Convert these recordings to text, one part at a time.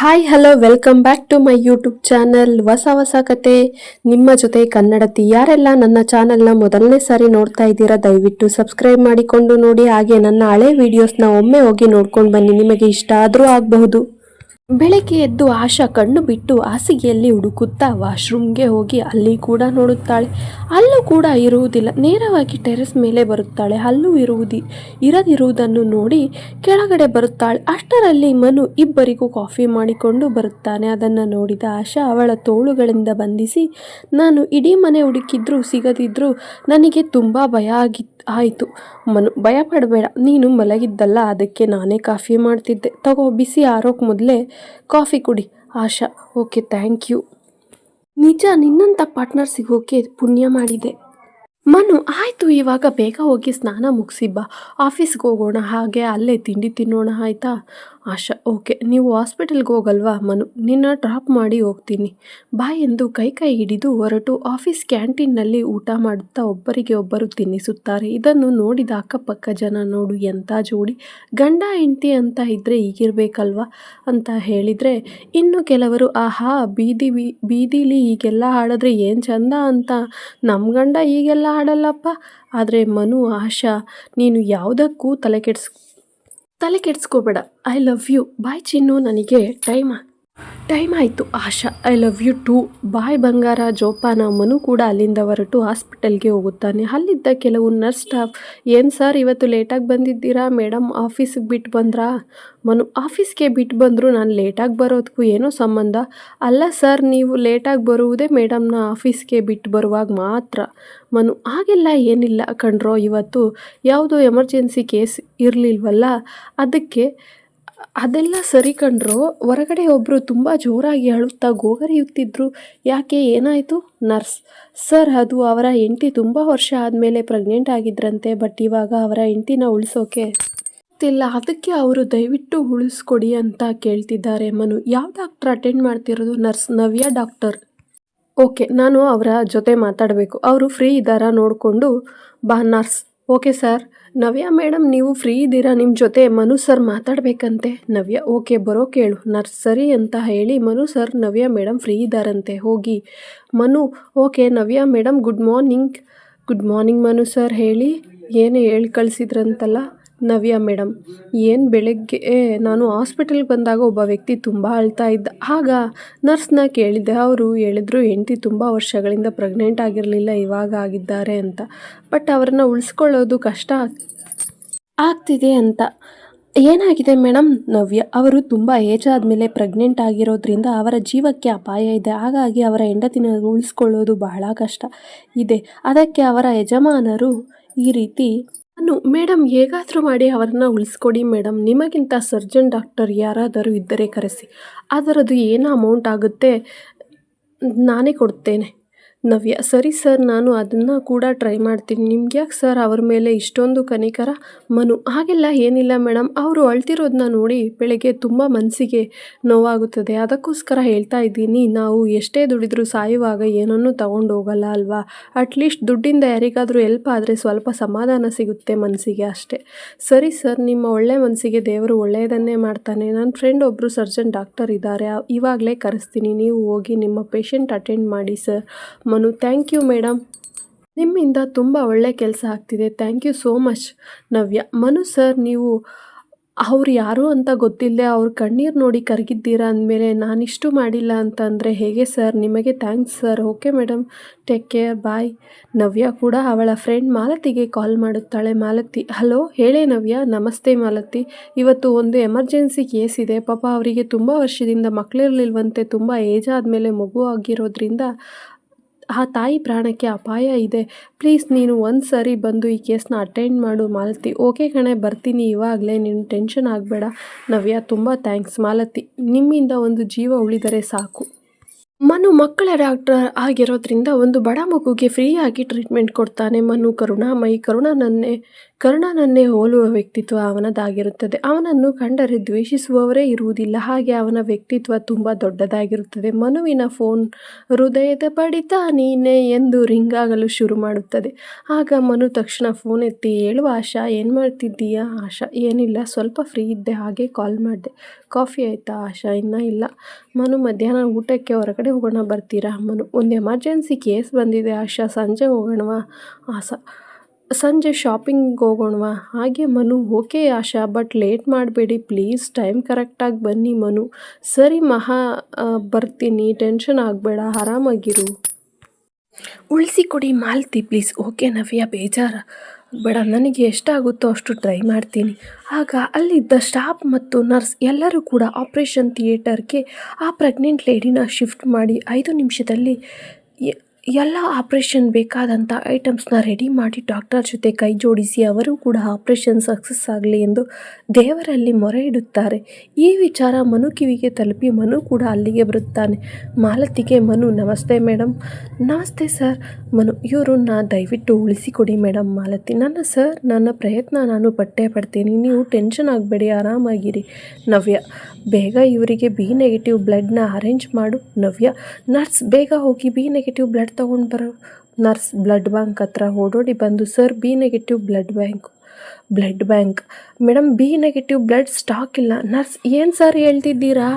Hi hello welcome back to my YouTube channel ಹೊಸ ಹೊಸ ಕತೆ ನಿಮ್ಮ ಜೊತೆ ಕನ್ನಡತಿ ಯಾರೆಲ್ಲ ನನ್ನ ಚಾನಲ್ನ ಮೊದಲನೇ ಸಾರಿ ನೋಡ್ತಾ ಇದ್ದೀರಾ, ದಯವಿಟ್ಟು ಸಬ್ಸ್ಕ್ರೈಬ್ ಮಾಡಿಕೊಂಡು ನೋಡಿ. ಹಾಗೆ ನನ್ನ ಹಳೆ ವಿಡಿಯೋಸ್ನ ಒಮ್ಮೆ ಹೋಗಿ ನೋಡ್ಕೊಂಡು ಬನ್ನಿ. ನಿಮಗೆ ಇಷ್ಟ ಆದರೂ ಆಗಬಹುದು. ಬೆಳಗ್ಗೆ ಎದ್ದು ಆಶಾ ಕಣ್ಣು ಬಿಟ್ಟು ಹಾಸಿಗೆಯಲ್ಲಿ ಹುಡುಕುತ್ತಾ ವಾಶ್ರೂಮ್ಗೆ ಹೋಗಿ ಅಲ್ಲಿ ಕೂಡ ನೋಡುತ್ತಾಳೆ. ಅಲ್ಲೂ ಕೂಡ ಇರುವುದಿಲ್ಲ. ನೇರವಾಗಿ ಟೆರೆಸ್ ಮೇಲೆ ಬರುತ್ತಾಳೆ. ಅಲ್ಲೂ ಇರುವುದಿ, ಇರದಿರುವುದನ್ನು ನೋಡಿ ಕೆಳಗಡೆ ಬರುತ್ತಾಳೆ. ಅಷ್ಟರಲ್ಲಿ ಮನು ಇಬ್ಬರಿಗೂ ಕಾಫಿ ಮಾಡಿಕೊಂಡು ಬರುತ್ತಾನೆ. ಅದನ್ನು ನೋಡಿದ ಆಶಾ ಅವಳ ತೋಳುಗಳಿಂದ ಬಂಧಿಸಿ, ನಾನು ಇಡೀ ಮನೆ ಹುಡುಕಿದ್ರೂ ಸಿಗದಿದ್ರೂ ನನಗೆ ತುಂಬ ಭಯ ಆಗಿ, ಆಯಿತು. ಮನು ಭಯ ಪಡಬೇಡ ನೀನು ಮಲಗಿದ್ದಲ್ಲ. ಅದಕ್ಕೆ ನಾನೇ ಕಾಫಿ ಮಾಡ್ತಿದ್ದೆ. ತಗೋ, ಬಿಸಿ ಆರೋಕ್ಕೆ ಮೊದಲೇ ಕಾಫಿ ಕುಡಿ. Asha, okay, thank you. ನಿಜ ನಿನ್ನಂಥ ಪಾರ್ಟ್ನರ್ ಸಿಗೋಕೆ ಪುಣ್ಯ ಮಾಡಿದೆ. ಮನು, ಆಯಿತು, ಇವಾಗ ಬೇಗ ಹೋಗಿ ಸ್ನಾನ ಮುಗಿಸಿ ಬಾ. ಆಫೀಸ್ಗೆ ಹೋಗೋಣ, ಹಾಗೆ ಅಲ್ಲೇ ತಿಂಡಿ ತಿನ್ನೋಣ, ಆಯಿತಾ? ಆಶಾ, ಓಕೆ, ನೀವು ಹಾಸ್ಪಿಟಲ್ಗೆ ಹೋಗಲ್ವಾ? ಮನು, ನಿನ್ನ ಡ್ರಾಪ್ ಮಾಡಿ ಹೋಗ್ತೀನಿ. ಬಾ ಎಂದು ಕೈ ಕೈ ಹಿಡಿದು ಹೊರಟು ಆಫೀಸ್ ಕ್ಯಾಂಟೀನ್ನಲ್ಲಿ ಊಟ ಮಾಡುತ್ತಾ ಒಬ್ಬರಿಗೆ ಒಬ್ಬರು ತಿನ್ನಿಸುತ್ತಾರೆ. ಇದನ್ನು ನೋಡಿದ ಅಕ್ಕಪಕ್ಕ, ಜನ ನೋಡು ಎಂಥ ಜೋಡಿ, ಗಂಡ ಹೆಂಡತಿ ಅಂತ ಇದ್ದರೆ ಹೀಗಿರ್ಬೇಕಲ್ವಾ ಅಂತ ಹೇಳಿದರೆ, ಇನ್ನು ಕೆಲವರು, ಆಹಾ, ಬೀದಿ ಬೀದಿಲಿ ಹೀಗೆಲ್ಲ ಹಾಡಿದ್ರೆ ಏನು ಚಂದ ಅಂತ ನಮ್ಮ ಗಂಡ ಹೀಗೆಲ್ಲ ಹಾಡಲ್ಲಪ್ಪ. ಆದರೆ ಮನು, ಆಶಾ, ನೀನು ಯಾವುದಕ್ಕೂ ತಲೆ ಕೆಡ್ಸ್ ತಲೆ ಕೆಡಿಸ್ಕೋಬೇಡ. ಐ ಲವ್ ಯು ಬಾಯ್ ಚಿನ್ನು ನನಗೆ ಟೈಮ್ ಟೈಮ್ ಆಯಿತು, Asha. I love you too. Bye ಬಂಗಾರ, ಜೋಪಾನ, ಮನು ಕೂಡ ಅಲ್ಲಿಂದ ಹೊರಟು ಹಾಸ್ಪಿಟಲ್ಗೆ ಹೋಗುತ್ತಾನೆ. ಅಲ್ಲಿದ್ದ ಕೆಲವು ನರ್ಸ್ ಸ್ಟಾಫ್, ಏನು ಸರ್ ಇವತ್ತು ಲೇಟಾಗಿ ಬಂದಿದ್ದೀರಾ? ಮೇಡಮ್ ಆಫೀಸಿಗೆ ಬಿಟ್ಟು ಬಂದ್ರಾ? ಮನು, ಆಫೀಸ್ಗೆ ಬಿಟ್ಟು ಬಂದರೂ ನಾನು ಲೇಟಾಗಿ ಬರೋದಕ್ಕೂ ಏನೋ ಸಂಬಂಧ? ಅಲ್ಲ ಸರ್, ನೀವು ಲೇಟಾಗಿ ಬರುವುದೇ ಮೇಡಮ್ನ ಆಫೀಸ್ಗೆ ಬಿಟ್ಟು ಬರುವಾಗ ಮಾತ್ರ. ಮನು, ಹಾಗೆಲ್ಲ ಏನಿಲ್ಲ ಕಣ್ರೋ, ಇವತ್ತು ಯಾವುದೋ ಎಮರ್ಜೆನ್ಸಿ ಕೇಸ್ ಇರಲಿಲ್ವಲ್ಲ? ಅದಕ್ಕೆ ಅದೆಲ್ಲ ಸರಿ ಕಣ್ರೋ. ಹೊರಗಡೆ ಒಬ್ಬರು ತುಂಬ ಜೋರಾಗಿ ಅಳುತ್ತಾ ಗೋಗರಿಯುತ್ತಿದ್ರು. ಯಾಕೆ, ಏನಾಯಿತು? ನರ್ಸ್, ಸರ್, ಅದು ಅವರ ಹೆಂಡತಿ ತುಂಬ ವರ್ಷ ಆದಮೇಲೆ ಪ್ರೆಗ್ನೆಂಟ್ ಆಗಿದ್ರಂತೆ, ಬಟ್ ಇವಾಗ ಅವರ ಹೆಂಡತಿನ ಉಳಿಸೋಕೆ ಗೊತ್ತಿಲ್ಲ. ಅದಕ್ಕೆ ಅವರು ದಯವಿಟ್ಟು ಉಳಿಸ್ಕೊಡಿ ಅಂತ ಕೇಳ್ತಿದ್ದಾರೆ ಮನು. ಯಾವ ಡಾಕ್ಟರ್ ಅಟೆಂಡ್ ಮಾಡ್ತಿರೋದು? Nurse, Navya doctor? ಓಕೆ, ನಾನು ಅವರ ಜೊತೆ ಮಾತಾಡಬೇಕು. ಅವರು ಫ್ರೀ ಇದ್ದಾರಾ ನೋಡಿಕೊಂಡು ಬಾ nurse. Okay sir. Navya madam ನೀವು ಫ್ರೀ ಇದ್ದೀರಾ? ನಿಮ್ಮ ಜೊತೆ ಮನು ಸರ್ ಮಾತಾಡಬೇಕಂತೆ. ನವ್ಯ, ಓಕೆ, ಬರೋ ಕೇಳು. ನರ್ಸರಿ ಅಂತ ಹೇಳಿ Manu sir, Navya madam free ಇದ್ದಾರಂತೆ. ಹೋಗಿ. Manu, okay, Navya madam good morning. Good morning Manu sir, ಹೇಳಿ. ಏನು ಹೇಳಿ ಕಳಿಸಿದ್ರಂತಲ್ಲ. ನವ್ಯ ಮೇಡಮ್ ಏನು ಬೆಳಗ್ಗೆ ನಾನು ಹಾಸ್ಪಿಟಲ್ಗೆ ಬಂದಾಗ ಒಬ್ಬ ವ್ಯಕ್ತಿ ತುಂಬ ಅಳ್ತಾ ಇದ್ದ. ಆಗ ನರ್ಸ್ನ ಕೇಳಿದ್ದೆ, ಅವರು ಹೇಳಿದ್ರು ಹೆಂಡತಿ ತುಂಬ ವರ್ಷಗಳಿಂದ ಪ್ರೆಗ್ನೆಂಟ್ ಆಗಿರಲಿಲ್ಲ, ಇವಾಗ ಆಗಿದ್ದಾರೆ ಅಂತ. ಬಟ್ ಅವರನ್ನು ಉಳಿಸ್ಕೊಳ್ಳೋದು ಕಷ್ಟ ಆಗ್ತಿದೆ ಅಂತ. ಏನಾಗಿದೆ ಮೇಡಮ್ ನವ್ಯ, ಅವರು ತುಂಬ ಏಜ್ ಆದಮೇಲೆ ಪ್ರೆಗ್ನೆಂಟ್ ಆಗಿರೋದ್ರಿಂದ ಅವರ ಜೀವಕ್ಕೆ ಅಪಾಯ ಇದೆ. ಹಾಗಾಗಿ ಅವರ ಹೆಂಡತಿನ ಉಳಿಸ್ಕೊಳ್ಳೋದು ಬಹಳ ಕಷ್ಟ ಇದೆ. ಅದಕ್ಕೆ ಅವರ ಯಜಮಾನರು ಈ ರೀತಿ ನಾನು ಮೇಡಮ್ ಹೇಗಾದರೂ ಮಾಡಿ ಅವರನ್ನು ಉಳಿಸ್ಕೊಡಿ ಮೇಡಮ್ ನಿಮಗಿಂತ ಸರ್ಜನ್ ಡಾಕ್ಟರ್ ಯಾರಾದರೂ ಇದ್ದರೆ ಕರೆಸಿ. ಅದರದ್ದು ಏನು ಅಮೌಂಟ್ ಆಗುತ್ತೆ? ನಾನೇ ಕೊಡ್ತೇನೆ. ನವ್ಯ. ಸರಿ ಸರ್, ನಾನು ಅದನ್ನು ಕೂಡ ಟ್ರೈ ಮಾಡ್ತೀನಿ. ನಿಮ್ಗೆ ಯಾಕೆ ಸರ್ ಅವ್ರ ಮೇಲೆ ಇಷ್ಟೊಂದು ಕನಿಕರ? ಮನು, ಹಾಗೆಲ್ಲ ಏನಿಲ್ಲ ಮೇಡಮ್ ಅವರು ಅಳ್ತಿರೋದನ್ನ ನೋಡಿ ಬೆಳಗ್ಗೆ ತುಂಬ ಮನಸ್ಸಿಗೆ ನೋವಾಗುತ್ತದೆ. ಅದಕ್ಕೋಸ್ಕರ ಹೇಳ್ತಾ ಇದ್ದೀನಿ, ನಾವು ಎಷ್ಟೇ ದುಡಿದ್ರೂ ಸಾಯುವಾಗ ಏನನ್ನೂ ತಗೊಂಡು ಹೋಗಲ್ಲ ಅಲ್ವಾ? ಅಟ್ಲೀಸ್ಟ್ ದುಡ್ಡಿಂದ ಯಾರಿಗಾದರೂ ಎಲ್ಪ್ ಆದರೆ ಸ್ವಲ್ಪ ಸಮಾಧಾನ ಸಿಗುತ್ತೆ ಮನಸ್ಸಿಗೆ ಅಷ್ಟೇ. ಸರಿ ಸರ್ ನಿಮ್ಮ ಒಳ್ಳೆ ಮನಸ್ಸಿಗೆ ದೇವರು ಒಳ್ಳೆಯದನ್ನೇ ಮಾಡ್ತಾನೆ. ನನ್ನ ಫ್ರೆಂಡ್ ಒಬ್ಬರು ಸರ್ಜನ್ ಡಾಕ್ಟರ್ ಇದ್ದಾರೆ. ಇವಾಗಲೇ ಕರೆಸ್ತೀನಿ. ನೀವು ಹೋಗಿ ನಿಮ್ಮ ಪೇಷಂಟ್ ಅಟೆಂಡ್ ಮಾಡಿ sir Manu thank you madam ನಿಮ್ಮಿಂದ ತುಂಬ ಒಳ್ಳೆ ಕೆಲಸ ಆಗ್ತಿದೆ. Thank you so much Navya. Manu sir, ನೀವು ಅವ್ರು ಯಾರು ಅಂತ ಗೊತ್ತಿಲ್ಲದೆ ಅವ್ರ ಕಣ್ಣೀರು ನೋಡಿ ಕರಗಿದ್ದೀರಾ ಅಂದಮೇಲೆ ನಾನಿಷ್ಟು ಮಾಡಿಲ್ಲ ಅಂತಂದರೆ ಹೇಗೆ ಸರ್? ನಿಮಗೆ thanks sir. Okay madam take care. Bye. Navya ಕೂಡ ಅವಳ ಫ್ರೆಂಡ್ ಮಾಲತಿಗೆ ಕಾಲ್ ಮಾಡುತ್ತಾಳೆ. ಮಾಲತಿ, ಹಲೋ, ಹೇಳೇ ನವ್ಯ. ನಮಸ್ತೆ ಮಾಲತಿ. ಇವತ್ತು ಒಂದು ಎಮರ್ಜೆನ್ಸಿ ಕೇಸ್ ಇದೆ. ಪಾಪ ಅವರಿಗೆ ತುಂಬ ವರ್ಷದಿಂದ ಮಕ್ಕಳಿರಲಿಲ್ವಂತೆ ತುಂಬ ಏಜ್ ಆದಮೇಲೆ ಮಗು ಆಗಿರೋದ್ರಿಂದ ಆ ತಾಯಿ ಪ್ರಾಣಕ್ಕೆ ಅಪಾಯ ಇದೆ. ಪ್ಲೀಸ್ ನೀನು ಒಂದು ಸರಿ ಬಂದು ಈ ಕೇಸ್ನ ಅಟೆಂಡ್ ಮಾಡು ಮಾಲತಿ. ಓಕೆ ಕಣೆ, ಬರ್ತೀನಿ. ಇವಾಗಲೇ ನೀನು ಟೆನ್ಷನ್ ಆಗಬೇಡ. ನವ್ಯ, ತುಂಬ ಥ್ಯಾಂಕ್ಸ್ ಮಾಲತಿ. ನಿಮ್ಮಿಂದ ಒಂದು ಜೀವ ಉಳಿದರೆ ಸಾಕು. ಮನು ಮಕ್ಕಳ ಡಾಕ್ಟರ್ ಆಗಿರೋದ್ರಿಂದ ಒಂದು ಬಡ ಮಗುಗೆ ಫ್ರೀಯಾಗಿ ಟ್ರೀಟ್ಮೆಂಟ್ ಕೊಡ್ತಾನೆ. ಮನು ಕರುಣಾಮಯಿ, ಕರುಣನನ್ನೇ ಕರುಣನನ್ನೇ ಹೋಲುವ ವ್ಯಕ್ತಿತ್ವ ಅವನದಾಗಿರುತ್ತದೆ. ಅವನನ್ನು ಕಂಡರೆ ದ್ವೇಷಿಸುವವರೇ ಇರುವುದಿಲ್ಲ. ಹಾಗೆ ಅವನ ವ್ಯಕ್ತಿತ್ವ ತುಂಬ ದೊಡ್ಡದಾಗಿರುತ್ತದೆ. ಮನುವಿನ ಫೋನ್ ಹೃದಯದ ಬಡಿತ ನೀನೇ ಎಂದು ರಿಂಗ್ ಆಗಲು ಶುರು ಮಾಡುತ್ತದೆ. ಆಗ ಮನು ತಕ್ಷಣ ಫೋನ್ ಎತ್ತಿ ಹೇಳುವ ಆಶಾ, ಏನು ಮಾಡ್ತಿದ್ದೀಯಾ? ಆಶಾ, ಏನಿಲ್ಲ. ಸ್ವಲ್ಪ ಫ್ರೀ ಇದ್ದೆ. ಹಾಗೆ ಕಾಲ್ ಮಾಡಿದೆ. ಕಾಫಿ ಆಯಿತಾ? ಆಶಾ, ಇನ್ನೂ ಇಲ್ಲ. ಮನು ಮಧ್ಯಾಹ್ನ ಊಟಕ್ಕೆ ಹೊರಗಡೆ ಹೋಗೋಣ, ಬರ್ತೀರಾ? ಮನು, ಒಂದು ಎಮರ್ಜೆನ್ಸಿ ಕೇಸ್ ಬಂದಿದೆ. ಆಶಾ, ಸಂಜೆ ಹೋಗೋಣವಾ? ಆಸ, ಸಂಜೆ ಶಾಪಿಂಗ್ ಹೋಗೋಣವಾ? ಹಾಗೆ Manu, okay Asha but late ಮಾಡಬೇಡಿ. ಪ್ಲೀಸ್ ಟೈಮ್ ಕರೆಕ್ಟಾಗಿ ಬನ್ನಿ ಮನು. ಸರಿ ಮಹಾ ಬರ್ತೀನಿ. ಟೆನ್ಷನ್ ಆಗಬೇಡ. ಆರಾಮಾಗಿರು. ಉಳಿಸಿಕೊಡಿ ಮಾಲ್ತಿ ಪ್ಲೀಸ್ ಓಕೆ ನವ್ಯ, ಬೇಜಾರ. ಬೇಡ, ನನಗೆ ಎಷ್ಟಾಗುತ್ತೋ ಅಷ್ಟು ಟ್ರೈ ಮಾಡ್ತೀನಿ. ಆಗ ಅಲ್ಲಿದ್ದ ಸ್ಟಾಫ್ ಮತ್ತು ನರ್ಸ್ ಎಲ್ಲರೂ ಕೂಡ ಆಪ್ರೇಷನ್ ಥಿಯೇಟರ್ಗೆ ಆ ಪ್ರೆಗ್ನೆಂಟ್ ಲೇಡಿನ ಶಿಫ್ಟ್ ಮಾಡಿ ಐದು ನಿಮಿಷದಲ್ಲಿ ಎಲ್ಲ ಆಪರೇಷನ್ ಬೇಕಾದಂಥ ಐಟಮ್ಸ್ನ ರೆಡಿ ಮಾಡಿ ಡಾಕ್ಟರ್ ಜೊತೆ ಕೈ ಜೋಡಿಸಿ ಅವರು ಕೂಡ ಆಪ್ರೇಷನ್ ಸಕ್ಸಸ್ ಆಗಲಿ ಎಂದು ದೇವರಲ್ಲಿ ಮೊರೆ ಇಡುತ್ತಾರೆ. ಈ ವಿಚಾರ ಮನು ಕಿವಿಗೆ ತಲುಪಿ ಮನು ಕೂಡ ಅಲ್ಲಿಗೆ ಬರುತ್ತಾನೆ. ಮಾಲತಿಗೆ ಮನು, ನಮಸ್ತೆ ಮೇಡಮ್ ನಮಸ್ತೆ ಸರ್. ಮನು, ಇವ್ರನ್ನ ದಯವಿಟ್ಟು ಉಳಿಸಿಕೊಡಿ ಮೇಡಮ್ ಮಾಲತಿ. ನನ್ನ ಸರ್, ನನ್ನ ಪ್ರಯತ್ನ ನಾನು ಪಟ್ಟೆ ಪಡ್ತೀನಿ. ನೀವು ಟೆನ್ಷನ್ ಆಗಬೇಡಿ, ಆರಾಮಾಗಿರಿ. ನವ್ಯ, ಬೇಗ ಇವರಿಗೆ ಬಿ ನೆಗೆಟಿವ್ ಬ್ಲಡ್ನ ಅರೇಂಜ್ ಮಾಡು. ನವ್ಯ, ನರ್ಸ್, ಬೇಗ ಹೋಗಿ ಬಿ ನೆಗೆಟಿವ್ ಬ್ಲಡ್ ತೊಗೊಂಡು ಬರೋ ನರ್ಸ್ ಬ್ಲಡ್ ಬ್ಯಾಂಕ್ ಹತ್ರ ಓಡೋಡಿ ಬಂದು, sir, B negative blood bank blood bank. Madam B negative blood stock ಇಲ್ಲ. ನರ್ಸ್, ಏನು ಸರ್ ಹೇಳ್ತಿದ್ದೀರಾ?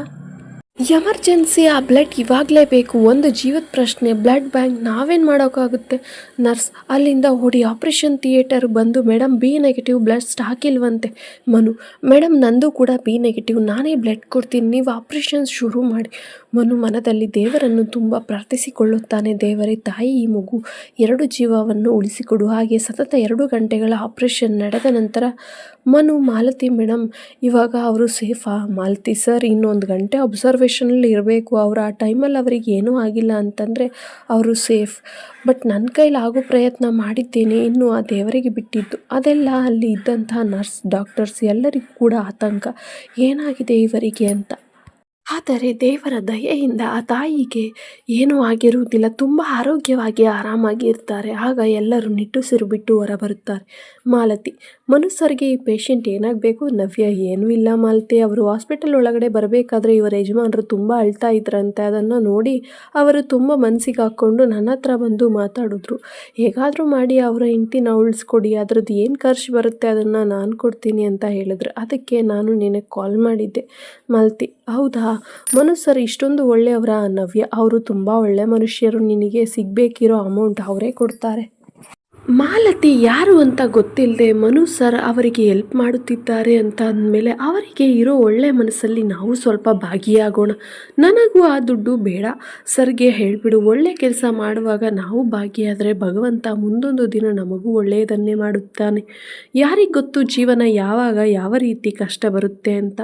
ಎಮರ್ಜೆನ್ಸಿ, ಆ ಬ್ಲಡ್ ಇವಾಗಲೇ ಬೇಕು. ಒಂದು ಜೀವದ ಪ್ರಶ್ನೆ, ಬ್ಲಡ್ ಬ್ಯಾಂಕ್ ನಾವೇನು ಮಾಡೋಕ್ಕಾಗುತ್ತೆ ನರ್ಸ್, ಅಲ್ಲಿಂದ ಓಡಿ ಆಪ್ರೇಷನ್ ಥಿಯೇಟರ್ ಬಂದು madam B negative blood stock ಇಲ್ವಂತೆ. ಮನು ಮೇಡಮ್ ನಂದು ಕೂಡ ಬಿ ನೆಗೆಟಿವ್, ನಾನೇ ಬ್ಲಡ್ ಕೊಡ್ತೀನಿ, ನೀವು ಆಪ್ರೇಷನ್ ಶುರು ಮಾಡಿ. ಮನು, ಮನದಲ್ಲಿ ದೇವರನ್ನು ತುಂಬ ಪ್ರಾರ್ಥಿಸಿಕೊಳ್ಳುತ್ತಾನೆ ದೇವರೇ, ತಾಯಿ, ಈ ಮಗು ಎರಡು ಜೀವವನ್ನು ಉಳಿಸಿಕೊಡು. ಹಾಗೆ ಸತತ ಎರಡು ಗಂಟೆಗಳ ಆಪ್ರೇಷನ್ ನಡೆದ ನಂತರ ಮನು, ಮಾಲತಿ ಮೇಡಮ್ ಇವಾಗ ಅವರು ಸೇಫಾ? ಮಾಲತಿ ಸರ್, ಇನ್ನೊಂದು ಗಂಟೆ ಅಬ್ಸರ್ವೇಷನಲ್ಲಿ ಇರಬೇಕು, ಅವರು ಆ ಟೈಮಲ್ಲಿ ಅವರಿಗೆ ಏನೂ ಆಗಿಲ್ಲ ಅಂತಂದರೆ ಅವರು ಸೇಫ್ ಬಟ್ ನನ್ನ ಕೈಲಿ ಆಗೋ ಪ್ರಯತ್ನ ಮಾಡಿದ್ದೇನೆ, ಇನ್ನು ಆ ದೇವರಿಗೆ ಬಿಟ್ಟಿದ್ದು. ಅದೆಲ್ಲ ಅಲ್ಲಿ ಇದ್ದಂತಹ ನರ್ಸ್ ಡಾಕ್ಟರ್ಸ್ ಎಲ್ಲರಿಗೂ ಕೂಡ ಆತಂಕ. ಏನಾಗಿದೆ ಇವರಿಗೆ ಅಂತ? ಆದರೆ ದೇವರ ದಯೆಯಿಂದ ಆ ತಾಯಿಗೆ ಏನೂ ಆಗಿರುವುದಿಲ್ಲ. ತುಂಬ ಆರೋಗ್ಯವಾಗಿ ಆರಾಮಾಗಿ ಇರ್ತಾರೆ. ಆಗ ಎಲ್ಲರೂ ನಿಟ್ಟುಸಿರು ಬಿಟ್ಟು ಹೊರಬರುತ್ತಾರೆ. ಮಾಲತಿ. ಮನುಷ್ಯರಿಗೆ ಈ ಪೇಷಂಟ್ ಏನಾಗಬೇಕು? ನವ್ಯ ಏನೂ ಇಲ್ಲ ಮಾಲತಿ. ಅವರು ಹಾಸ್ಪಿಟಲ್ ಒಳಗಡೆ ಬರಬೇಕಾದ್ರೆ ಇವರ ಯಜಮಾನರು ತುಂಬ ಅಳ್ತಾ ಇದ್ರಂತೆ. ಅದನ್ನು ನೋಡಿ ಅವರು ತುಂಬ ಮನಸ್ಸಿಗೆ ಹಾಕ್ಕೊಂಡು ನನ್ನ ಹತ್ರ ಬಂದು ಮಾತಾಡಿದ್ರು. ಹೇಗಾದರೂ ಮಾಡಿ ಅವರ ಹೆಂಡ್ತಿನ ಉಳಿಸ್ಕೊಡಿ. ಅದರದ್ದು ಏನು ಖರ್ಚು ಬರುತ್ತೆ ಅದನ್ನು ನಾನು ಕೊಡ್ತೀನಿ ಅಂತ ಹೇಳಿದ್ರು. ಅದಕ್ಕೆ ನಾನು ನಿನಗೆ ಕಾಲ್ ಮಾಡಿದ್ದೆ. ಮಾಲತಿ, ಹೌದಾ? ಮನು ಸರ್ ಇಷ್ಟೊಂದು ಒಳ್ಳೆಯವರ ನವ್ಯ? ಅವರು ತುಂಬ ಒಳ್ಳೆ ಮನುಷ್ಯರು. ನಿನಗೆ ಸಿಗಬೇಕಿರೋ ಅಮೌಂಟ್ ಅವರೇ ಕೊಡ್ತಾರೆ. ಮಾಲತಿ ಯಾರು ಅಂತ ಗೊತ್ತಿಲ್ಲದೆ ಮನು ಸರ್ ಅವರಿಗೆ ಹೆಲ್ಪ್ ಮಾಡುತ್ತಿದ್ದಾರೆ ಅಂತ ಅಂದಮೇಲೆ ಅವರಿಗೆ ಇರೋ ಒಳ್ಳೆ ಮನಸ್ಸಲ್ಲಿ ನಾವು ಸ್ವಲ್ಪ ಭಾಗಿಯಾಗೋಣ. ನನಗೂ ಆ ದುಡ್ಡು ಬೇಡ. ಸರ್ಗೆ ಹೇಳಿಬಿಡು, ಒಳ್ಳೆ ಕೆಲಸ ಮಾಡುವಾಗ ನಾವು ಭಾಗಿಯಾದರೆ ಭಗವಂತ ಮುಂದೊಂದು ದಿನ ನಮಗೂ ಒಳ್ಳೆಯದನ್ನೇ ಮಾಡುತ್ತಾನೆ. ಯಾರಿಗೆ ಗೊತ್ತು ಜೀವನ ಯಾವಾಗ ಯಾವ ರೀತಿ ಕಷ್ಟ ಬರುತ್ತೆ ಅಂತ?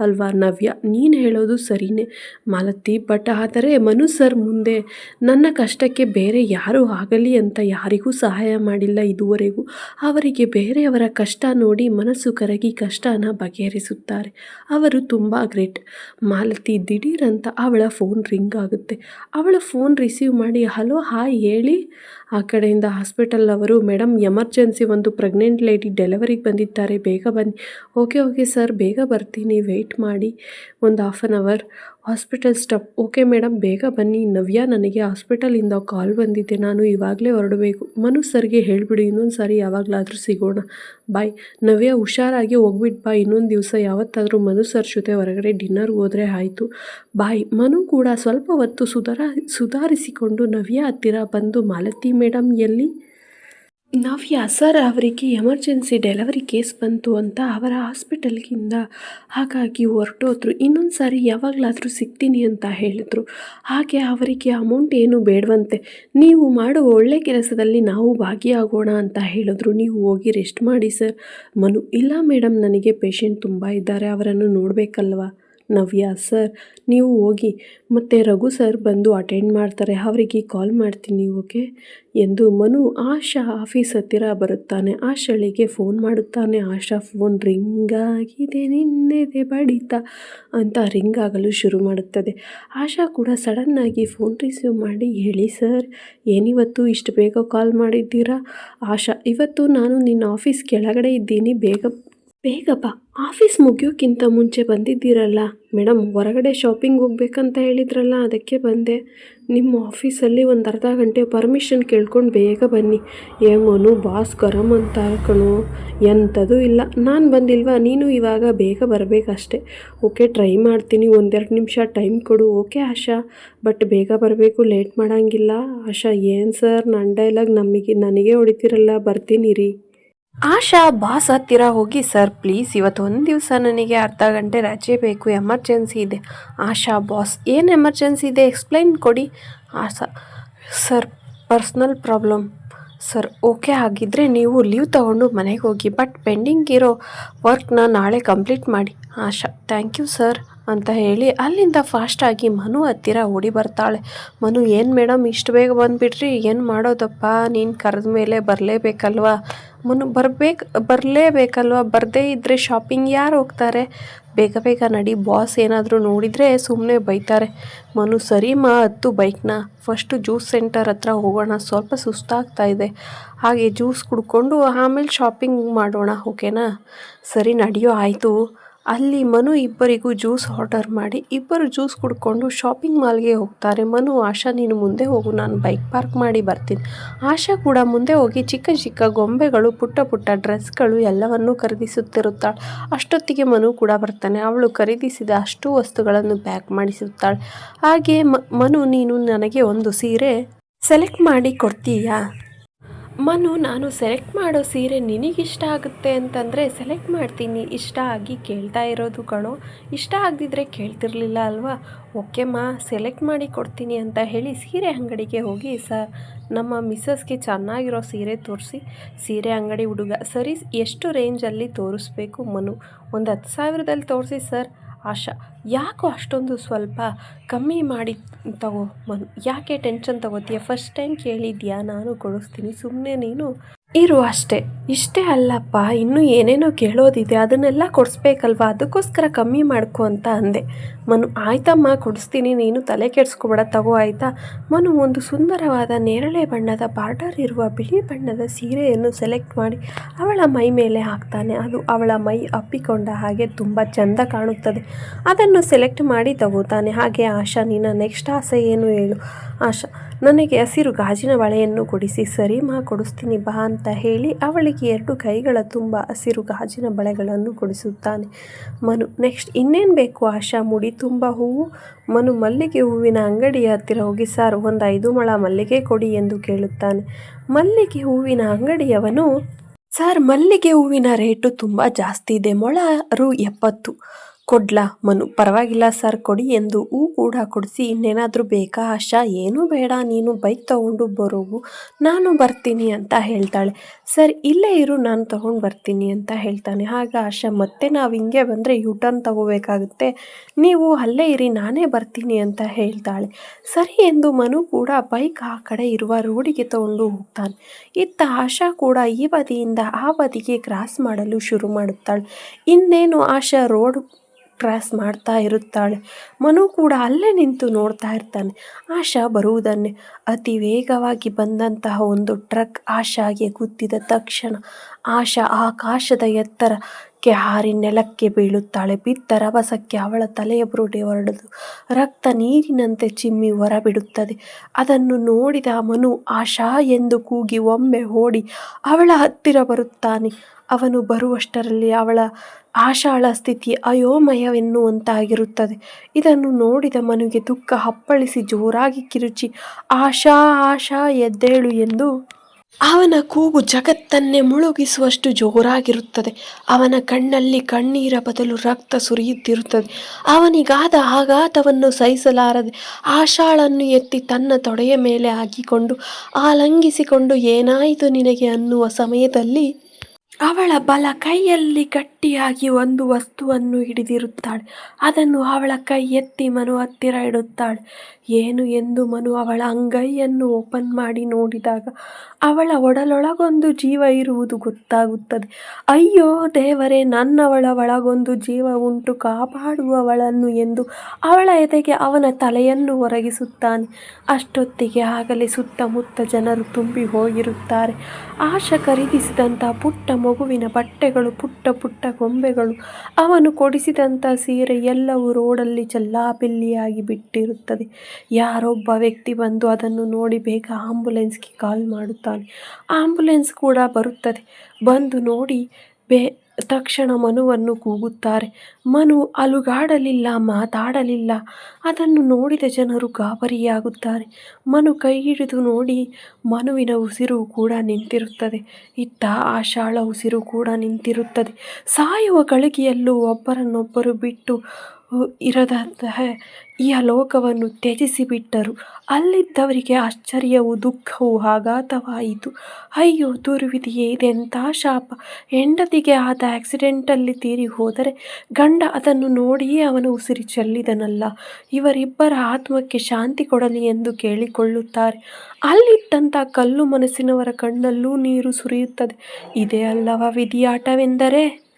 ಅಲ್ವಾ? ನವ್ಯ, ನೀನು ಹೇಳೋದು ಸರಿಯೇ ಮಾಲತಿ, ಬಟ್ ಆದರೆ ಮನು ಸರ್ ಮುಂದೆ ನನ್ನ ಕಷ್ಟಕ್ಕೆ ಬೇರೆ ಯಾರೂ ಆಗಲಿ ಅಂತ ಯಾರಿಗೂ ಸಹಾಯ ಮಾಡಿಲ್ಲ ಇದುವರೆಗೂ. ಅವರಿಗೆ ಬೇರೆಯವರ ಕಷ್ಟ ನೋಡಿ ಮನಸ್ಸು ಕರಗಿ ಕಷ್ಟನ ಬಗೆಹರಿಸುತ್ತಾರೆ. ಅವರು ತುಂಬ ಗ್ರೇಟ್. ಮಾಲತಿ ದಿಢೀರಂತ ಅವಳ ಫೋನ್ ರಿಂಗ್ ಆಗುತ್ತೆ. ಅವಳ ಫೋನ್ ರಿಸೀವ್ ಮಾಡಿ, ಹಲೋ, ಹಾಯ್, ಹೇಳಿ. ಆ ಕಡೆಯಿಂದ ಹಾಸ್ಪಿಟಲ್ ಅವರು ಮೇಡಮ್ ಎಮರ್ಜೆನ್ಸಿ ಒಂದು ಪ್ರೆಗ್ನೆಂಟ್ ಲೇಡಿ ಡೆಲಿವರಿಗೆ ಬಂದಿದ್ದಾರೆ, ಬೇಗ ಬನ್ನಿ. ಓಕೆ ಓಕೆ ಸರ್, ಬೇಗ ಬರ್ತೀನಿ ವೆಯ್ಟ್ ಮಾಡಿ, ಒಂದು half an hour. Hospital stop okay madam ಬೇಗ ಬನ್ನಿ. ನವ್ಯ ನನಗೆ ಹಾಸ್ಪಿಟಲಿಂದ ಕಾಲ್ ಬಂದಿದೆ. ನಾನು ಇವಾಗಲೇ ಹೊರಡಬೇಕು. ಮನು ಸರ್ಗೆ ಹೇಳಿಬಿಡಿ, ಇನ್ನೊಂದು ಸಾರಿ ಯಾವಾಗಲಾದರೂ ಸಿಗೋಣ. ಬಾಯ್. ನವ್ಯ ಹುಷಾರಾಗಿ ಹೋಗ್ಬಿಟ್ಟು ಬಾ. ಇನ್ನೊಂದು ದಿವಸ ಯಾವತ್ತಾದರೂ ಮನು ಸರ್ ಜೊತೆ ಹೊರಗಡೆ ಡಿನ್ನರ್ಗೆ ಹೋದರೆ ಆಯಿತು. ಬಾಯ್. ಮನು ಕೂಡ ಸ್ವಲ್ಪ ಹೊತ್ತು ಸುಧಾರ, ಸುಧಾರಿಸಿಕೊಂಡು ನವ್ಯ ಹತ್ತಿರ ಬಂದು, ಮಾಲತಿ ಮೇಡಮ್ ಎಲ್ಲಿ? ನವ್ಯ ಸರ್ ಅವರಿಗೆ ಎಮರ್ಜೆನ್ಸಿ ಡೆಲಿವರಿ ಕೇಸ್ ಬಂತು ಅಂತ ಅವರ ಹಾಸ್ಪಿಟಲ್ಗಿಂದ ಹಾಗಾಗಿ ಹೊರಟೋದ್ರು. ಇನ್ನೊಂದು ಸಾರಿ ಯಾವಾಗಲಾದರೂ ಸಿಗ್ತೀನಿ ಅಂತ ಹೇಳಿದರು. ಹಾಗೆ ಅವರಿಗೆ ಅಮೌಂಟ್ ಏನು ಬೇಡವಂತೆ. ನೀವು ಮಾಡುವ ಒಳ್ಳೆ ಕೆಲಸದಲ್ಲಿ ನಾವು ಭಾಗಿಯಾಗೋಣ ಅಂತ ಹೇಳಿದ್ರು. ನೀವು ಹೋಗಿ ರೆಸ್ಟ್ ಮಾಡಿ, ಸರ್. ಮನು, ಇಲ್ಲ ಮೇಡಮ್ ನನಗೆ ಪೇಷಂಟ್ ತುಂಬ ಇದ್ದಾರೆ. ಅವರನ್ನು ನೋಡಬೇಕಲ್ವಾ? ನವ್ಯ, ಸರ್, ನೀವು ಹೋಗಿ. ಮತ್ತು ರಘು ಸರ್ ಬಂದು ಅಟೆಂಡ್ ಮಾಡ್ತಾರೆ. ಅವರಿಗೆ ಕಾಲ್ ಮಾಡ್ತೀನಿ ಓಕೆ ಎಂದು ಮನು ಆಶಾ ಆಫೀಸ್ ಹತ್ತಿರ ಬರುತ್ತಾನೆ. ಆಶಳಿಗೆ ಫೋನ್ ಮಾಡುತ್ತಾನೆ. ಆಶಾ ಫೋನ್ ರಿಂಗ್ ಆಗಿದೆ, ನಿನ್ನೆದೆ ಬಡಿತ ಅಂತ ರಿಂಗ್ ಆಗಲು ಶುರು ಮಾಡುತ್ತದೆ. ಆಶಾ ಕೂಡ ಸಡನ್ನಾಗಿ ಫೋನ್ ರಿಸೀವ್ ಮಾಡಿ ಹೇಳಿ, ಸರ್, ಏನಿವತ್ತು? ಇಷ್ಟು ಬೇಗ ಕಾಲ್ ಮಾಡಿದ್ದೀರಾ? ಆಶಾ, ಇವತ್ತು ನಾನು ನಿನ್ನ ಆಫೀಸ್ ಕೆಳಗಡೆ ಇದ್ದೀನಿ. ಬೇಗ ಬೇಗ ಬಾ ಆಫೀಸ್ ಮುಗಿಯೋಕ್ಕಿಂತ ಮುಂಚೆ ಬಂದಿದ್ದೀರಲ್ಲ? ಮೇಡಮ್ ಹೊರಗಡೆ ಶಾಪಿಂಗ್ ಹೋಗ್ಬೇಕಂತ ಹೇಳಿದ್ರಲ್ಲ, ಅದಕ್ಕೆ ಬಂದೆ. ನಿಮ್ಮ ಆಫೀಸಲ್ಲಿ ಒಂದು ಅರ್ಧ ಗಂಟೆ ಪರ್ಮಿಷನ್ ಕೇಳ್ಕೊಂಡು ಬೇಗ ಬನ್ನಿ. ಏಮೋನು ಮನು, ಬಾಸ್ ಗರಂ ಅಂತ ಕಣೋ. ಎಂಥದು ಇಲ್ಲ. ನಾನು ಬಂದಿಲ್ವಾ? ನೀನು ಇವಾಗ ಬೇಗ ಬರಬೇಕಷ್ಟೆ. ಓಕೆ, ಟ್ರೈ ಮಾಡ್ತೀನಿ. ಒಂದೆರಡು ನಿಮಿಷ ಟೈಮ್ ಕೊಡು, ಓಕೆ ಆಶಾ? ಬಟ್ ಬೇಗ ಬರಬೇಕು, ಲೇಟ್ ಮಾಡೋಂಗಿಲ್ಲ. ಆಶಾ, ಏನು ಸರ್? ನನ್ನ ಡೈಲಾಗ್ ನಮಗೆ, ನನಗೆ ಹೊಡಿತೀರಲ್ಲ, ಬರ್ತೀನಿ ರೀ. ಆಶಾ ಬಾಸ್ ಹತ್ತಿರ ಹೋಗಿ, ಸರ್, ಪ್ಲೀಸ್, ಇವತ್ತು ಒಂದು ದಿವಸ ನನಗೆ ಅರ್ಧ ಗಂಟೆ ರಜೆ ಬೇಕು, ಎಮರ್ಜೆನ್ಸಿ ಇದೆ. ಆಶಾ ಬಾಸ್, ಏನು ಎಮರ್ಜೆನ್ಸಿ ಇದೆ? ಎಕ್ಸ್ಪ್ಲೈನ್ ಕೊಡಿ. Asha, sir, personal problem. Sir, okay ಆಗಿದ್ದರೆ ನೀವು ಲೀವ್ ತಗೊಂಡು ಮನೆಗೆ ಹೋಗಿ, ಬಟ್ ಪೆಂಡಿಂಗ್ ಇರೋ ವರ್ಕ್ನ ನಾಳೆ ಕಂಪ್ಲೀಟ್ ಮಾಡಿ. Asha, thank you, sir. ಅಂತ ಹೇಳಿ ಅಲ್ಲಿಂದ ಫಾಸ್ಟಾಗಿ ಮನು ಹತ್ತಿರ ಓಡಿ ಬರ್ತಾಳೆ. ಮನು, ಏನು ಮೇಡಮ್ ಇಷ್ಟು ಬೇಗ ಬಂದುಬಿಟ್ರಿ, ಏನು ಮಾಡೋದಪ್ಪ? ನೀನು ಕರೆದ ಮೇಲೆ ಬರಲೇಬೇಕಲ್ವಾ? ಮನು, ಬರಬೇಕು, ಬರಲೇಬೇಕಲ್ವಾ? ಬರದೇ ಇದ್ದರೆ ಶಾಪಿಂಗ್ ಯಾರು ಹೋಗ್ತಾರೆ? ಬೇಗ ಬೇಗ ನಡಿ ಬಾಸ್ ಏನಾದರೂ ನೋಡಿದರೆ ಸುಮ್ಮನೆ ಬೈತಾರೆ. ಮನು, ಸರಿ ಮಾ, ಹತ್ತು ಬೈಕ್ನ ಫಸ್ಟು ಜ್ಯೂಸ್ ಸೆಂಟರ್ ಹತ್ರ ಹೋಗೋಣ. ಸ್ವಲ್ಪ ಸುಸ್ತಾಗ್ತಾ ಇದೆ. ಹಾಗೆ ಜ್ಯೂಸ್ ಕುಡ್ಕೊಂಡು ಆಮೇಲೆ ಶಾಪಿಂಗ್ ಮಾಡೋಣ ಓಕೆನಾ ಸರಿ, ನಡೆಯೋ, ಆಯಿತು. ಅಲ್ಲಿ ಮನು ಇಬ್ಬರಿಗೂ ಜ್ಯೂಸ್ ಆರ್ಡರ್ ಮಾಡಿ, ಇಬ್ಬರು ಜ್ಯೂಸ್ ಕುಡ್ಕೊಂಡು ಶಾಪಿಂಗ್ ಮಾಲ್ಗೆ ಹೋಗ್ತಾರೆ. ಮನು, ಆಶಾ, ನೀನು ಮುಂದೆ ಹೋಗು, ನಾನು ಬೈಕ್ ಪಾರ್ಕ್ ಮಾಡಿ ಬರ್ತೀನಿ. ಆಶಾ ಕೂಡ ಮುಂದೆ ಹೋಗಿ ಚಿಕ್ಕ ಚಿಕ್ಕ ಗೊಂಬೆಗಳು, ಪುಟ್ಟ ಪುಟ್ಟ ಡ್ರೆಸ್ಗಳು ಎಲ್ಲವನ್ನೂ ಖರೀದಿಸುತ್ತಿರುತ್ತಾಳೆ. ಅಷ್ಟೊತ್ತಿಗೆ ಮನು ಕೂಡ ಬರ್ತಾನೆ. ಅವಳು ಖರೀದಿಸಿದ ಅಷ್ಟು ವಸ್ತುಗಳನ್ನು ಪ್ಯಾಕ್ ಮಾಡಿಸುತ್ತಾಳೆ. ಹಾಗೆ ಮನು, ನೀನು ನನಗೆ ಒಂದು ಸೀರೆ ಸೆಲೆಕ್ಟ್ ಮಾಡಿ ಕೊಡ್ತೀಯಾ? ಮನು, ನಾನು ಸೆಲೆಕ್ಟ್ ಮಾಡೋ ಸೀರೆ ನಿನಗಿಷ್ಟ ಆಗುತ್ತೆ ಅಂತಂದರೆ ಸೆಲೆಕ್ಟ್ ಮಾಡ್ತೀನಿ. ಇಷ್ಟ ಆಗಿ ಕೇಳ್ತಾ ಇರೋದು ಕಣೋ. ಇಷ್ಟ ಆಗದಿದ್ರೆ ಕೇಳ್ತಿರ್ಲಿಲ್ಲ ಅಲ್ವಾ? ಓಕೆ ಮಾ ಸೆಲೆಕ್ಟ್ ಮಾಡಿ ಕೊಡ್ತೀನಿ ಅಂತ ಹೇಳಿ ಸೀರೆ ಅಂಗಡಿಗೆ ಹೋಗಿ ಸರ್ ನಮ್ಮ ಮಿಸ್ಸಸ್ಗೆ ಚೆನ್ನಾಗಿರೋ ಸೀರೆ ತೋರಿಸಿ. ಸೀರೆ ಅಂಗಡಿ ಹುಡುಗ, ಸರಿ, ಎಷ್ಟು ರೇಂಜಲ್ಲಿ ತೋರಿಸ್ಬೇಕು ಮನು? ಒಂದು ಹತ್ತು ಸಾವಿರದಲ್ಲಿ ತೋರಿಸಿ ಸರ್. ಆಶಾ, ಯಾಕೋ ಅಷ್ಟೊಂದು ಸ್ವಲ್ಪ ಕಮ್ಮಿ ಮಾಡಿ ತಗೋ ಯಾಕೆ ಟೆನ್ಷನ್ ತಗೋತೀಯ? ಫಸ್ಟ್ ಟೈಮ್ ಕೇಳಿದ್ಯಾ? ನಾನು ಕೊಡಿಸ್ತೀನಿ. ಸುಮ್ಮನೆ ನೀನು. ಇರು ಅಷ್ಟೇ. ಇಷ್ಟೇ ಅಲ್ಲಪ್ಪ, ಇನ್ನೂ ಏನೇನೋ ಕೇಳೋದಿದೆ ಅದನ್ನೆಲ್ಲ ಕೊಡಿಸ್ಬೇಕಲ್ವಾ? ಅದಕ್ಕೋಸ್ಕರ ಕಮ್ಮಿ ಮಾಡ್ಕೊ ಅಂತ ಅಂದೆ. ಮನು, ಆಯ್ತಮ್ಮ, ಕೊಡಿಸ್ತೀನಿ. ನೀನು ತಲೆ ಕೆಡಿಸ್ಕೊಬೇಡ, ತಗೋ, ಆಯ್ತಾ? ಮನು, ಒಂದು ಸುಂದರವಾದ ನೇರಳೆ ಬಣ್ಣದ ಬಾರ್ಡರ್ ಇರುವ ಬಿಳಿ ಬಣ್ಣದ ಸೀರೆಯನ್ನು ಸೆಲೆಕ್ಟ್ ಮಾಡಿ ಅವಳ ಮೈ ಮೇಲೆ ಹಾಕ್ತಾನೆ. ಅದು ಅವಳ ಮೈ ಅಪ್ಪಿಕೊಂಡ ಹಾಗೆ ತುಂಬ ಚೆಂದ ಕಾಣುತ್ತದೆ. ಅದನ್ನು ಸೆಲೆಕ್ಟ್ ಮಾಡಿ ತಗೋತಾನೆ. ಹಾಗೆ ಆಶಾ, ನಿನ್ನ ನೆಕ್ಸ್ಟ್ ಆಸೆ ಏನು ಹೇಳು? ಆಶಾ ನನಗೆ ಹಸಿರು ಗಾಜಿನ ಬಳೆಯನ್ನು ಕೊಡಿಸಿ, ಸರಿ ಮಾ, ಕೊಡಿಸ್ತೀನಿ ಬಾ ಅಂತ ಹೇಳಿ ಅವಳಿಗೆ ಎರಡು ಕೈಗಳ ತುಂಬ ಹಸಿರು ಗಾಜಿನ ಬಳೆಗಳನ್ನು ಕೊಡಿಸುತ್ತಾನೆ. ಮನು ನೆಕ್ಸ್ಟ್ ಇನ್ನೇನು ಬೇಕು? ಆಶಾ ಮುಡಿ, ತುಂಬ ಹೂವು. ಮನು, ಮಲ್ಲಿಗೆ ಹೂವಿನ ಅಂಗಡಿಯ ಹತ್ತಿರ ಹೋಗಿ, ಸರ್, ಒಂದು ಐದು ಮೊಳ ಮಲ್ಲಿಗೆ ಕೊಡಿ ಎಂದು ಕೇಳುತ್ತಾನೆ. ಮಲ್ಲಿಗೆ ಹೂವಿನ ಅಂಗಡಿಯವನು, ಸರ್, ಮಲ್ಲಿಗೆ ಹೂವಿನ ರೇಟು ತುಂಬ ಜಾಸ್ತಿ ಇದೆ, ಮೊಳ ರು ಎಪ್ಪತ್ತು. ಕೊಡ್ಲಾ ಮನು, ಪರವಾಗಿಲ್ಲ ಸರ್, ಕೊಡಿ ಎಂದು ಹೂ ಕೂಡ ಕೊಡಿಸಿ ಇನ್ನೇನಾದರೂ ಬೇಕಾ? ಆಶಾ, ಏನೂ ಬೇಡ, ನೀನು ಬೈಕ್ ತಗೊಂಡು ಬರೋವು ನಾನು ಬರ್ತೀನಿ ಅಂತ ಹೇಳ್ತಾಳೆ. ಸರ್, ಇಲ್ಲೇ ಇರು, ನಾನು ತಗೊಂಡು ಬರ್ತೀನಿ ಅಂತ ಹೇಳ್ತಾನೆ. ಆಗ ಆಶಾ, ಮತ್ತೆ ನಾವು ಹಿಂಗೆ ಬಂದರೆ ಯು ಟರ್ನ್ ತಗೋಬೇಕಾಗುತ್ತೆ. ನೀವು ಅಲ್ಲೇ ಇರಿ, ನಾನೇ ಬರ್ತೀನಿ ಅಂತ ಹೇಳ್ತಾಳೆ. ಸರಿ ಎಂದು ಮನು ಕೂಡ ಬೈಕ್ ಆ ಕಡೆ ಇರುವ ರೋಡಿಗೆ ತಗೊಂಡು ಹೋಗ್ತಾನೆ. ಇತ್ತ ಆಶಾ ಕೂಡ ಈ ಬದಿಯಿಂದ ಆ ಬದಿಗೆ ಕ್ರಾಸ್ ಮಾಡಲು ಶುರು ಮಾಡುತ್ತಾಳೆ. ಇನ್ನೇನು ಆಶಾ ರೋಡ್ ಕ್ರಾಸ್ ಮಾಡ್ತಾ ಇರುತ್ತಾಳೆ. ಮನು ಕೂಡ ಅಲ್ಲೇ ನಿಂತು ನೋಡ್ತಾ ಇರ್ತಾನೆ. ಆಶಾ ಬರುವುದನ್ನೇ ಅತಿ ವೇಗವಾಗಿ ಬಂದಂತಹ ಒಂದು ಟ್ರಕ್ ಆಶಾಗೆ ಗುದ್ದಿದ ತಕ್ಷಣ ಆಶಾ ಆಕಾಶದ ಎತ್ತರಕ್ಕೆ ಹಾರಿ ನೆಲಕ್ಕೆ ಬೀಳುತ್ತಾಳೆ. ಬಿದ್ದ ರಭಸಕ್ಕೆ ಅವಳ ತಲೆಯ ಬುರುಡೆ ಹೊರಡದು ರಕ್ತ ನೀರಿನಂತೆ ಚಿಮ್ಮಿ ಹೊರಬಿಡುತ್ತದೆ. ಅದನ್ನು ನೋಡಿದ ಮನು ಆಶಾ ಎಂದು ಕೂಗಿ ಒಮ್ಮೆ ಓಡಿ ಅವಳ ಹತ್ತಿರ ಬರುತ್ತಾನೆ. ಅವನು ಬರುವಷ್ಟರಲ್ಲಿ ಅವಳ ಆಶಾಳ ಸ್ಥಿತಿ ಅಯೋಮಯವೆನ್ನುವಂತಾಗಿರುತ್ತದೆ. ಇದನ್ನು ನೋಡಿದ ಮನುಗೆ ದುಃಖ ಹಪ್ಪಳಿಸಿ ಜೋರಾಗಿ ಕಿರುಚಿ, ಆಶಾ ಆಶಾ, ಎದ್ದೇಳು ಎಂದು. ಅವನ ಕೂಗು ಜಗತ್ತನ್ನೇ ಮುಳುಗಿಸುವಷ್ಟು ಜೋರಾಗಿರುತ್ತದೆ. ಅವನ ಕಣ್ಣಲ್ಲಿ ಕಣ್ಣೀರ ಬದಲು ರಕ್ತ ಸುರಿಯುತ್ತಿರುತ್ತದೆ. ಅವನಿಗಾದ ಆಘಾತವನ್ನು ಸಹಿಸಲಾರದೆ ಆಶಾಳನ್ನು ಎತ್ತಿ ತನ್ನ ತೊಡೆಯ ಮೇಲೆ ಹಾಕಿಕೊಂಡು, ಆಲಂಗಿಸಿಕೊಂಡು ಏನಾಯಿತು ನಿನಗೆ ಅನ್ನುವ ಸಮಯದಲ್ಲಿ ಅವಳ ಬಲ ಕೈಯಲ್ಲಿ ಗಟ್ಟಿಯಾಗಿ ಒಂದು ವಸ್ತುವನ್ನು ಹಿಡಿದಿರುತ್ತಾಳೆ. ಅದನ್ನು ಅವಳ ಕೈ ಎತ್ತಿ ಮನು ಹತ್ತಿರ ಇಡುತ್ತಾಳೆ. ಏನು ಎಂದು ಮನು ಅವಳ ಅಂಗೈಯನ್ನು ಓಪನ್ ಮಾಡಿ ನೋಡಿದಾಗ ಅವಳ ಒಡಲೊಳಗೊಂದು ಜೀವ ಇರುವುದು ಗೊತ್ತಾಗುತ್ತದೆ. ಅಯ್ಯೋ ದೇವರೇ, ನನ್ನವಳ ಒಳಗೊಂದು ಜೀವ ಉಂಟು, ಕಾಪಾಡುವವಳನ್ನು ಎಂದು ಅವಳ ಎದೆಗೆ ಅವನ ತಲೆಯನ್ನು ಒರಗಿಸುತ್ತಾನೆ. ಅಷ್ಟೊತ್ತಿಗೆ ಆಗಲೇ ಸುತ್ತಮುತ್ತ ಜನರು ತುಂಬಿ ಹೋಗಿರುತ್ತಾರೆ. ಆಶ ಖರೀದಿಸಿದಂಥ ಪುಟ್ಟ ಮಗುವಿನ ಬಟ್ಟೆಗಳು, ಪುಟ್ಟ ಪುಟ್ಟ ಗೊಂಬೆಗಳು, ಅವನು ಕೊಡಿಸಿದಂಥ ಸೀರೆ ಎಲ್ಲವೂ ರೋಡಲ್ಲಿ ಚೆಲ್ಲಾಪಿಲ್ಲಿಯಾಗಿ ಬಿಟ್ಟಿರುತ್ತದೆ. ಯಾರೊಬ್ಬ ವ್ಯಕ್ತಿ ಬಂದು ಅದನ್ನು ನೋಡಿ ಬೇಗ ಆಂಬುಲೆನ್ಸ್ಗೆ ಕಾಲ್ ಮಾಡುತ್ತಾನೆ. ಆಂಬುಲೆನ್ಸ್ ಕೂಡ ಬರುತ್ತದೆ. ಬಂದು ನೋಡಿ ಬೇ ತಕ್ಷಣ ಮನುವನ್ನು ಕೂಗುತ್ತಾರೆ. ಮನು ಅಲುಗಾಡಲಿಲ್ಲ, ಮಾತಾಡಲಿಲ್ಲ. ಅದನ್ನು ನೋಡಿದ ಜನರು ಗಾಬರಿಯಾಗುತ್ತಾರೆ. ಮನು ಕೈ ಹಿಡಿದು ನೋಡಿ, ಮನುವಿನ ಉಸಿರು ಕೂಡ ನಿಂತಿರುತ್ತದೆ. ಇತ್ತ ಆಶಾಳ ಉಸಿರು ಕೂಡ ನಿಂತಿರುತ್ತದೆ. ಸಾಯುವ ಗಳಿಗೆಯಲ್ಲೂ ಒಬ್ಬರನ್ನೊಬ್ಬರು ಬಿಟ್ಟು ಇರದಂತಹ ಈ ಲೋಕವನ್ನು ತ್ಯಜಿಸಿಬಿಟ್ಟರು. ಅಲ್ಲಿದ್ದವರಿಗೆ ಆಶ್ಚರ್ಯವೂ ದುಃಖವೂ ಆಘಾತವಾಯಿತು. ಅಯ್ಯೋ, ದುರ್ವಿಧಿಯೇ ಇದೆಂಥ ಶಾಪ. ಹೆಂಡತಿಗೆ ಆದ ಆಕ್ಸಿಡೆಂಟಲ್ಲಿ ತೀರಿ ಹೋದರೆ ಗಂಡ ಅದನ್ನು ನೋಡಿಯೇ ಅವನ ಉಸಿರಿ ಚೆಲ್ಲಿದನಲ್ಲ. ಇವರಿಬ್ಬರ ಆತ್ಮಕ್ಕೆ ಶಾಂತಿ ಕೊಡಲಿ ಎಂದು ಕೇಳಿಕೊಳ್ಳುತ್ತಾರೆ. ಅಲ್ಲಿದ್ದಂಥ ಕಲ್ಲು ಮನಸ್ಸಿನವರ ಕಣ್ಣಲ್ಲೂ ನೀರು ಸುರಿಯುತ್ತದೆ. ಇದೇ ಅಲ್ಲವ ವಿಧಿಯಾಟವೆಂದರೆ?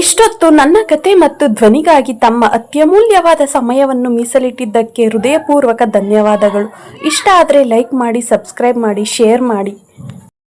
ಇಷ್ಟೊತ್ತು ನನ್ನ ಕತೆ ಮತ್ತು ಧ್ವನಿಗಾಗಿ ತಮ್ಮ ಅತ್ಯಮೂಲ್ಯವಾದ ಸಮಯವನ್ನು ಮೀಸಲಿಟ್ಟಿದ್ದಕ್ಕೆ ಹೃದಯಪೂರ್ವಕ ಧನ್ಯವಾದಗಳು. ಇಷ್ಟ ಆದರೆ ಲೈಕ್ ಮಾಡಿ, ಸಬ್ಸ್ಕ್ರೈಬ್ ಮಾಡಿ, ಶೇರ್ ಮಾಡಿ.